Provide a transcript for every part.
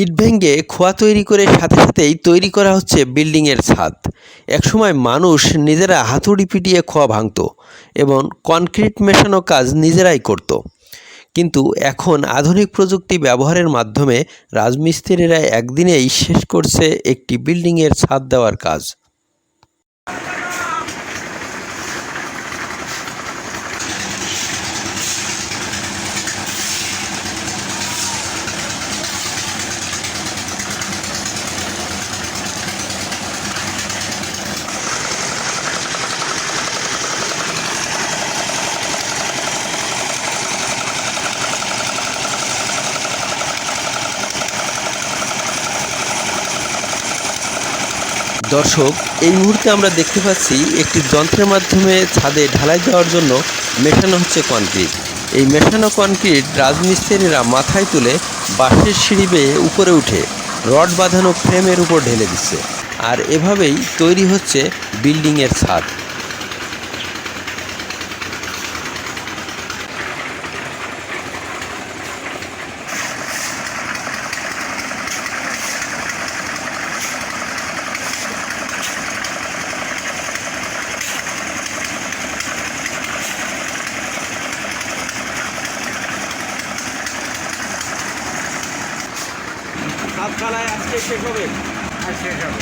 ইট ভেঙে খোয়া তৈরি করে সাথে সাথেই তৈরি করা হচ্ছে বিল্ডিংয়ের ছাদ। একসময় মানুষ নিজেরা হাতুড়ি পিটিয়ে খোয়া ভাঙতো এবং কনক্রিট মেশানো কাজ নিজেরাই করত। কিন্তু এখন আধুনিক প্রযুক্তি ব্যবহারের মাধ্যমে রাজমিস্ত্রিরা একদিনেই শেষ করছে একটি বিল্ডিংয়ের ছাদ দেওয়ার কাজ। দর্শক, এই মুহূর্তে আমরা দেখতে পাচ্ছি একটি যন্ত্রের মাধ্যমে ছাদে ঢালাই দেওয়ার জন্য মেশানো হচ্ছে কনক্রিট এই মেশানো কনক্রিট রাজমিস্ত্রিরা মাথায় তুলে বাঁশের সিঁড়ি বেয়ে উপরে উঠে রড বাঁধানো ফ্রেমের উপর ঢেলে দিচ্ছে। আর এভাবেই তৈরি হচ্ছে বিল্ডিংয়ের ছাদ। আজকে শেষ হবে? আর শেষ হবে।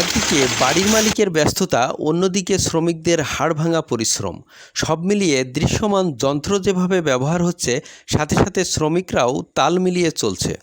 একদিকে বাড়ির মালিকের ব্যস্ততা অন্যদিকে শ্রমিকদের হাড় ভাঙা পরিশ্রম। সব মিলিয়ে দৃশ্যমান যন্ত্র যেভাবে ব্যবহার হচ্ছে সাথে সাথে শ্রমিকরাও তাল মিলিয়ে চলছে।